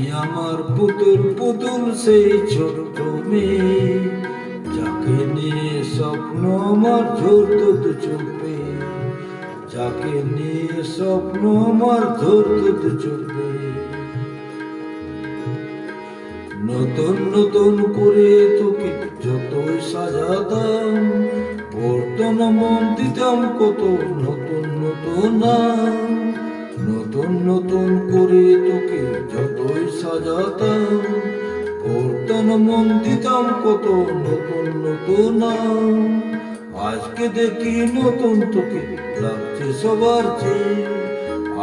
আমার পুতুল পুতুল সেই ছোট্ট মেয়ে যাকে নিয়ে স্বপ্ন আমার ঝরত দু চোখে যাকে নিয়ে স্বপ্ন আমার ধরত দু চোখে নতুন নতুন করে তোকে যতই সাজাতাম, বর্তন মন দিতাম কত নতুন নতুন নাম। নতুন নতুন করে তোকে যতই সাজাতাম বর্তন মন কত নতুন নতুন আজকে দেখি নতুন তোকে লাগছে সবার চেয়ে।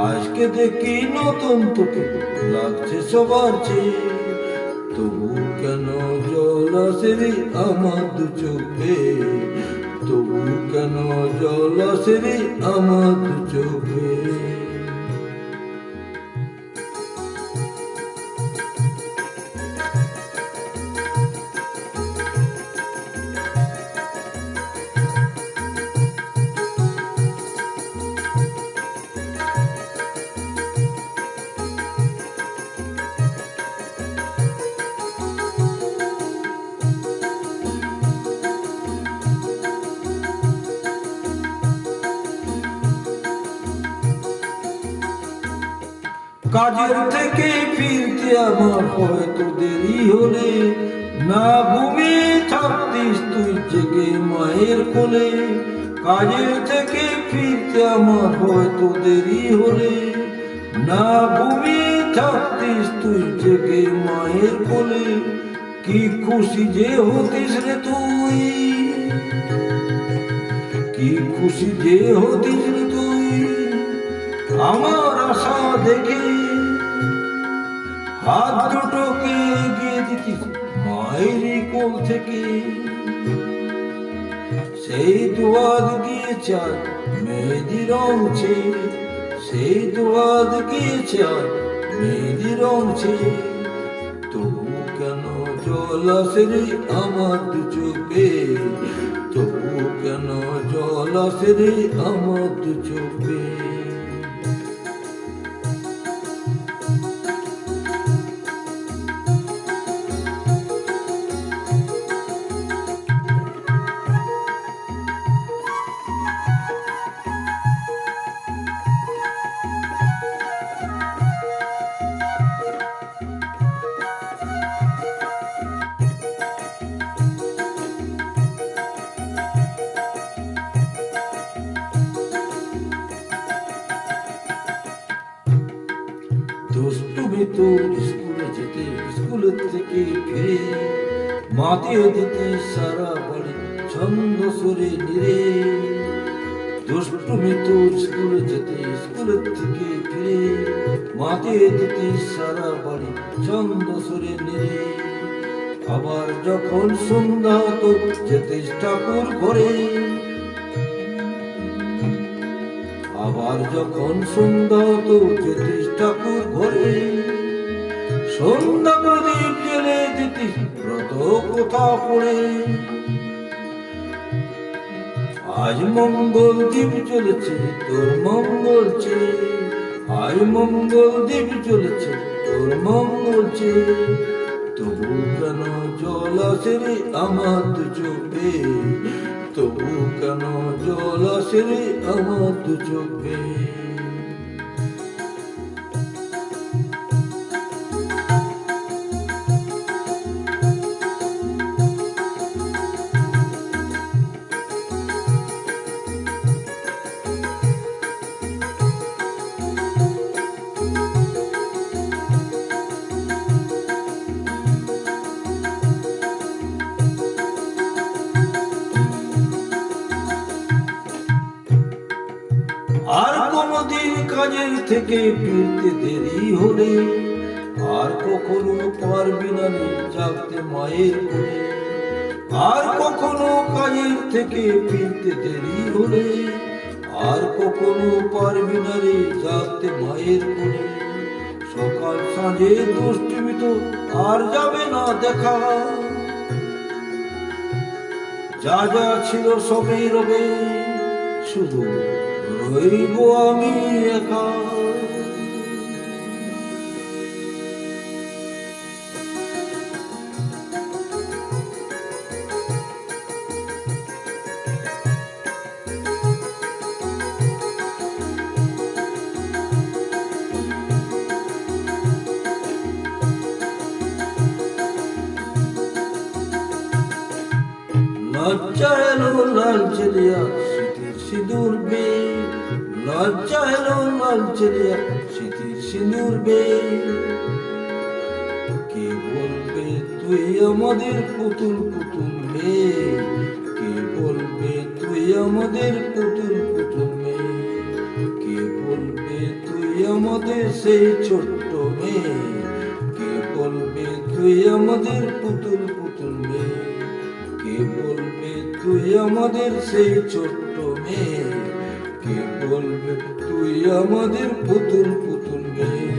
আজকে দেখি নতুন তোকে লাগছে সবার চেয়ে। তবু কেন জল আসে রে আমার দু চোখে? তবু কেন জল আসে রে আমার দু চোখে? কাজের থেকে ফিরতে আমার হয়তো দেরি হলে। না ঘুমিয়ে থাকতিস তুই জেগে মায়ের কোলে। কাজের থেকে ফিরতে আমার হয়তো দেরি হলে। না ঘুমিয়ে থাকতিস তুই জেগে মায়ের কোলে। কি খুশি যে হতিস রে তুই। কি খুশি যে হতিস রে তুই। আমার দেখে হাত দুটোকে এগিয়ে দিতিস মায়ের কোল থেকে। সেই দুয়াদ গিয়েছে আর মেহেদি রংছে সেই দুয়াদ গিয়েছে আর মেহেদি রংছে তবু কেন জল আসে রে আমার দু চোখে? তবু কেন জল আসে রে আমার চোখে? দুষ্টুমি তোর স্কুলে যেতে স্কুলের থেকে ফিরে মাতিয়ে দিতে সারা বাড়ি ছন্দ সুরে নিরে। দুষ্টুমি তোর স্কুলে যেতে স্কুলের থেকে ফিরে মাতিয়ে দিতে সারা বাড়ি ছন্দ সুরে নিরে। আবার যখন সন্ধ্যা হতো, যেতে ঠাকুর ঘরে আবার যখন সন্ধ্যা হতো যেতিস ঠাকুর ঘরে সন্ধ্যা প্রদীপ জেলে যেতিস ব্রত কোথা পড়ে? আজ মঙ্গল দ্বীপ চলেছে তোর মঙ্গল চেয়ে। আজ মঙ্গল দ্বীপ চলেছে তোর মঙ্গল চেয়ে। তবু কেন জল আসে আমার দু চোখে তবু কেন জল আসে আমার দু চোখে আর কোনদিন কাজের থেকে ফিরতে দেরি হলে আর কখনো পারবি না জাগতে মায়ের কোলে। আর কখনো কাজের থেকে ফিরতে দেরি হলে আর কখনো পারবি না রে জাগতে মায়ের কোলে। সকাল সাঁঝে দুষ্টুমি তো আর যাবে না দেখা। যা যা ছিল সবই রবে শুধু Ruibo a mi acá. লজ্জায় লাল চলিয়া সিঁদুর বে লজ্জা এলো লাল চেলিয়া স্মৃতির সিঁদুর বে কে বলবে তুই আমাদের পুতুল পুতুল মেয়ে? কে বলবে তুই আমাদের পুতুল পুতুল মেয়ে? কে বলবে তুই আমাদের সেই ছোট্ট মেয়ে? কে বলবে তুই আমাদের পুতুল পুতুল মেয়ে? কে বলবে তুই আমাদের সেই ছোট্ট মেয়ে কে বলবে? তুই আমাদের পুতুল পুতুল মেয়ে